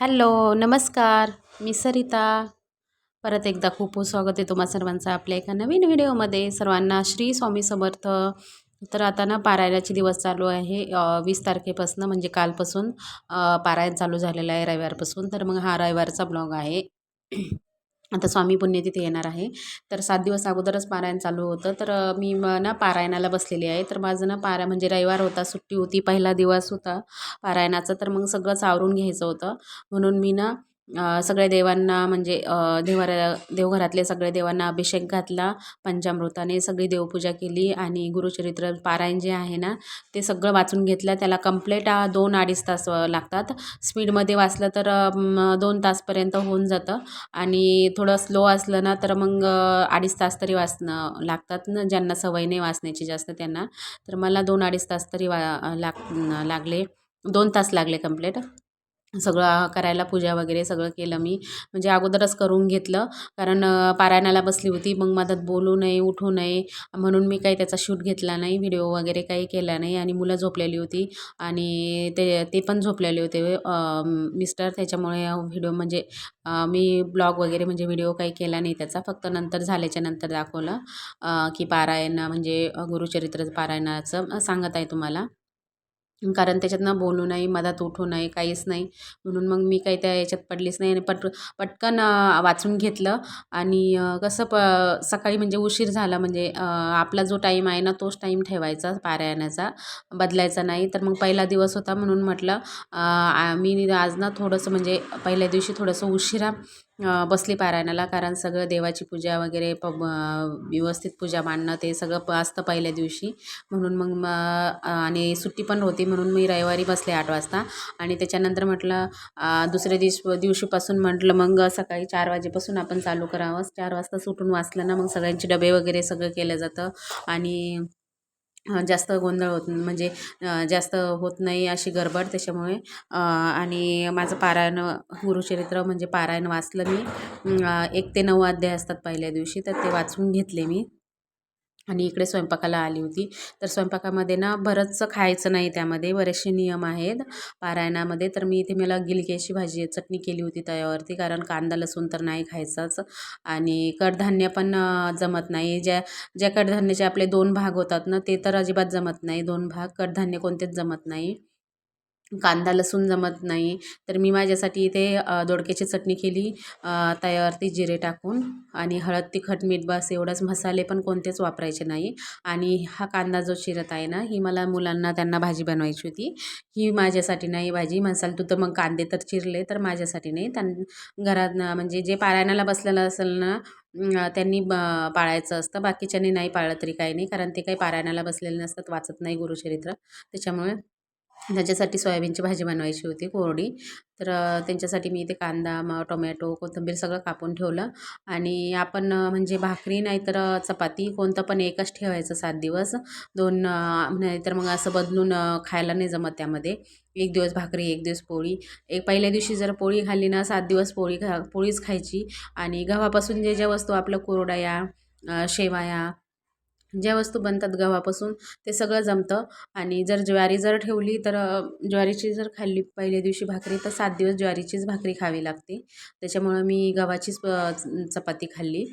Hello नमस्कार. मी सरिता. परत एकदा खूप स्वागत आहे तुम्हा सर्वांचं आपल्या एका नवीन व्हिडिओमध्ये. सर्वांना श्री स्वामी समर्थ. तर आता ना पारायणाचे दिवस चालू आहे. वीस तारखेपासून म्हणजे कालपासून पारायण चालू झालेलं आहे रविवारपासून. तर मग हा रविवारचा ब्लॉग आहे. आता स्वामी पुण्यतिथी येणार आहे. तर सात दिवस अगोदरच पारायण चालू होतं. तर मी ना पारायणाला बसलेली आहे. तर माझं ना पारा म्हणजे रविवार होता सुट्टी होती पहिला दिवस होता पारायणाचा. तर मग सगळंच आवरून घ्यायचं होतं. म्हणून मी ना सगळ्या देवांना म्हणजे देवाऱ्या देवघरातले सगळ्या देवांना अभिषेक घातला पंचामृताने सगळी देवपूजा केली आणि गुरुचरित्र पारायण जे आहे ना ते सगळं वाचून घेतलं. त्याला कंप्लेट दोन अडीच तास लागतात. स्पीडमध्ये वाचलं तर दोन तासपर्यंत होऊन जातं आणि थोडं स्लो असलं ना तर मग अडीच तास तरी वाचणं लागतात ना ज्यांना सवय नाही वाचण्याची जास्त त्यांना. तर मला दोन अडीच तास तरी वा लाग लागले. दोन तास लागले कंप्लेट. सगळं करायला पूजा वगैरे सगळं केलं मी. म्हणजे अगोदरच करून घेतलं. कारण पारायणाला बसली होती. मग मधात बोलू नये उठू नये. म्हणून मी काही त्याचा शूट घेतला नाही. व्हिडिओ वगैरे काही केला नाही. आणि मुलं झोपलेली होती. आणि ते ते पण झोपलेले होते. मिस्टर त्याच्यामुळे व्हिडिओ म्हणजे मी ब्लॉग वगैरे म्हणजे व्हिडिओ काही केला नाही त्याचा. फक्त नंतर झाल्याच्यानंतर दाखवलं की पारायण म्हणजे गुरुचरित्र पारायणाचं सांगत आहे तुम्हाला. कारण त्याच्यातनं बोलू नाही मधात उठू नये काहीच नाही. म्हणून मग मी काही त्या याच्यात पडलीच नाही आणि पट पटकन वाचून घेतलं. आणि कसं प सकाळी म्हणजे उशीर झाला म्हणजे आपला जो टाईम आहे ना तोच टाईम ठेवायचा पारायणाचा बदलायचा नाही. तर मग पहिला दिवस होता म्हणून म्हटलं मी आज ना थोडंसं म्हणजे पहिल्या दिवशी थोडंसं उशिरा बसली पारायणाला कारण सगळं देवाची पूजा वगैरे प व्यवस्थित पूजा मांडणं ते सगळं असतं पहिल्या दिवशी. म्हणून मग आणि सुट्टी पण होती म्हणून मी रविवारी बसले आठ वाजता. आणि त्याच्यानंतर म्हटलं दुसऱ्या दिवस दिवशीपासून म्हटलं मग सकाळी चार वाजेपासून आपण चालू करावं. चार वाजता सुटून वाचलं ना मग सगळ्यांचे डबे वगैरे सगळं केलं जातं. आणि जास्त गोंधळ होत म्हणजे जास्त होत नाही अशी गडबड त्याच्यामुळे. आणि माझं पारायण गुरुचरित्र म्हणजे पारायण वाचलं मी. एक ते नऊ अध्याय असतात पहिल्या दिवशी तर ते वाचून घेतले मी. आणि इकडे स्वयंपाकाला आली होती. तर स्वयंपाकामध्ये ना बरंचसं खायचं नाही त्यामध्ये. बरेचसे नियम आहेत पारायणामध्ये. तर मी इथे मला गिलक्याची भाजी चटणी केली होती तव्यावरती. कारण कांदा लसूण तर नाही खायचाच. आणि कडधान्य पण जमत नाही. ज्या ज्या कडधान्याचे आपले दोन भाग होतात ना ते तर अजिबात जमत नाही. दोन भाग. कडधान्य कोणतेच जमत नाही. कांदा लसूण जमत नाही. तर मी माझ्यासाठी इथे दोडक्याची चटणी केली. तव्यावरती जिरे टाकून आणि हळद तिखट मीठ बस एवढंच. मसाले पण कोणतेच वापरायचे नाही. आणि हा कांदा जो चिरत आहे ना ही मला मुलांना त्यांना भाजी बनवायची होती. ही माझ्यासाठी नाही भाजी. म्हणसाल तू तर मग कांदे तर चिरले तर माझ्यासाठी नाही. त्यां घरात म्हणजे जे पारायणाला बसलेलं असेल ना त्यांनी ब पाळायचं असतं. बाकीच्यांनी नाही पाळलं तरी काही नाही कारण ते काही पारायणाला बसलेले नसतात. वाचत नाही गुरुचरित्र. त्याच्यामुळे त्याच्यासाठी सोयाबीनची भाजी बनवायची होती कोरडी. तर त्यांच्यासाठी मी इथे कांदा मग टोमॅटो कोथिंबीर सगळं कापून ठेवलं. आणि आपण म्हणजे भाकरी नाहीतर चपाती कोणतं पण एकच ठेवायचं सात दिवस. दोन नाहीतर मग असं बदलून खायला नाही जमत त्यामध्ये. एक दिवस भाकरी एक दिवस पोळी. एक पहिल्या दिवशी जर पोळी खाल्ली ना सात दिवस पोळी खा पोळीच खायची. आणि गव्हापासून जे ज्या वस्तू आपलं कोरडया शेवाया ज्या वस्तू बनतात गव्हापासून ते सगळं जमतं. आणि जर ज्वारी जर ठेवली तर ज्वारीची जर खाल्ली पहिल्या दिवशी भाकरी तर सात दिवस ज्वारीचीच भाकरी खावी लागते. त्याच्यामुळं मी गव्हाचीच चपाती खाल्ली.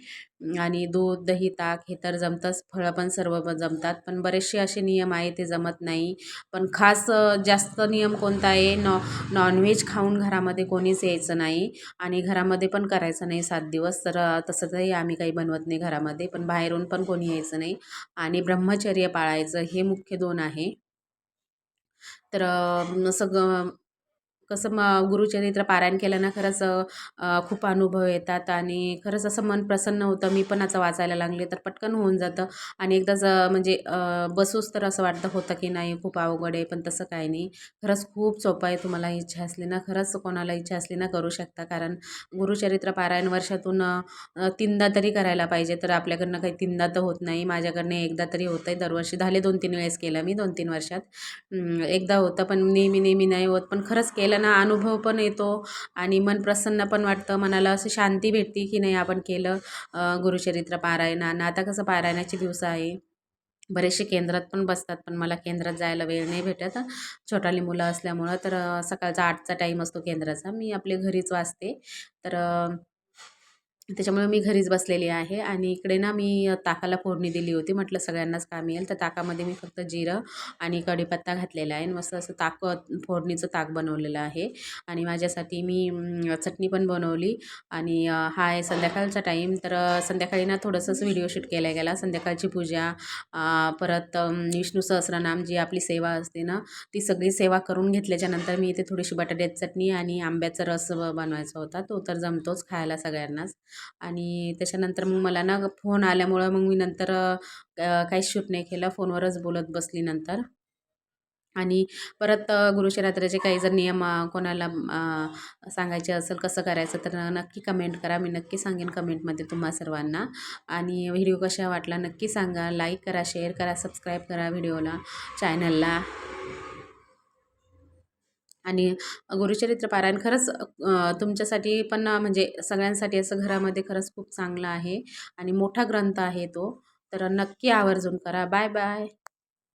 आणि दूध दही ताक हे तर जमतंच. फळं पण सर्व जमतात. पण बरेचसे असे नियम आहे ते जमत नाही. पण खास जास्त नियम कोणता आहे? नॉ नॉनव्हेज खाऊन घरामध्ये कोणीच यायचं नाही. आणि घरामध्ये पण करायचं नाही सात दिवस. तर तसंचही आम्ही काही बनवत नाही घरामध्ये. पण बाहेरून पण कोणी यायचं नाही. आणि ब्रह्मचर्य पाळायचं हे मुख्य दोन आहे. तर सगळं कसं मग गुरुचरित्र पारायण केलं ना खरंच खूप अनुभव येतात आणि खरंच असं मन प्रसन्न होतं. मी पण असं वाचायला लागले तर पटकन होऊन जातं आणि एकदाच म्हणजे बसूच तर असं वाटतं होतं की नाही खूप अवघड आहे पण तसं काही नाही. खरंच खूप सोपं आहे तुम्हाला इच्छा असली ना खरंच कोणाला इच्छा असली ना करू शकता. कारण गुरुचरित्र पारायण वर्षातून तीनदा तरी करायला पाहिजे तर आपल्याकडनं काही तीनदा तर होत नाही. माझ्याकडनं एकदा तरी होतं आहे दरवर्षी झाले दोन तीन वेळेस केलं मी दोन तीन वर्षात एकदा होतं पण नेहमी नेहमी नाही होत. पण खरंच केलं त्यांना अनुभव पण येतो आणि मन प्रसन्न पण वाटतं. मनाला असं शांती भेटते की नाही आपण केलं गुरुचरित्र पारायणानं आता कसं पारायणाचे दिवस आहे. बरेचसे केंद्रात पण बसतात पण मला केंद्रात जायला वेळ नाही भेटत. छोटाली मुलं असल्यामुळं तर सकाळचा आठचा टाईम असतो केंद्राचा. मी आपले घरीच वाचते. तर त्याच्यामुळे मी घरीच बसलेली आहे आणि इकडे ना मी ताकाला फोडणी दिली होती. म्हटलं सगळ्यांनाच काम येईल. तर ताकामध्ये मी फक्त जिरं आणि कढीपत्ता घातलेला आहे आणि मस्त असं ताक फोडणीचं ताक बनवलेलं आहे. आणि माझ्यासाठी मी चटणी पण बनवली आणि हा आहे संध्याकाळचा टाईम. तर संध्याकाळी ना थोडंसंच व्हिडिओ शूट केला गेला. संध्याकाळची पूजा परत विष्णू सहस्रनाम जी आपली सेवा असते ना ती सगळी सेवा करून घेतल्याच्यानंतर मी इथे थोडीशी बटाट्याची चटणी आणि आंब्याचा रस बनवायचा होता. तो तर जमतोच खायला सगळ्यांनाच. आणि त्याच्यानंतर मग मला ना फोन आल्यामुळं मग मी नंतर काही काहीच शूट नाही केलं फोनवरच बोलत बसली नंतर. आणि परत अ, काही जर नियम कोणाला सांगायचे असेल कसं करायचं तर नक्की कमेंट करा. मी नक्की सांगेन कमेंटमध्ये तुम्हा सर्वांना. आणि व्हिडिओ कशा वाटला नक्की सांगा. लाईक करा शेअर करा सबस्क्राईब करा व्हिडिओला चॅनलला. आणि गुरुचरित्र पारायण खरंच तुमच्यासाठी पण म्हणजे सगळ्यांसाठी असं घरामध्ये खरंच खूप चांगलं आहे आणि मोठा ग्रंथ आहे तो. तर नक्की आवर्जून करा. Bye bye.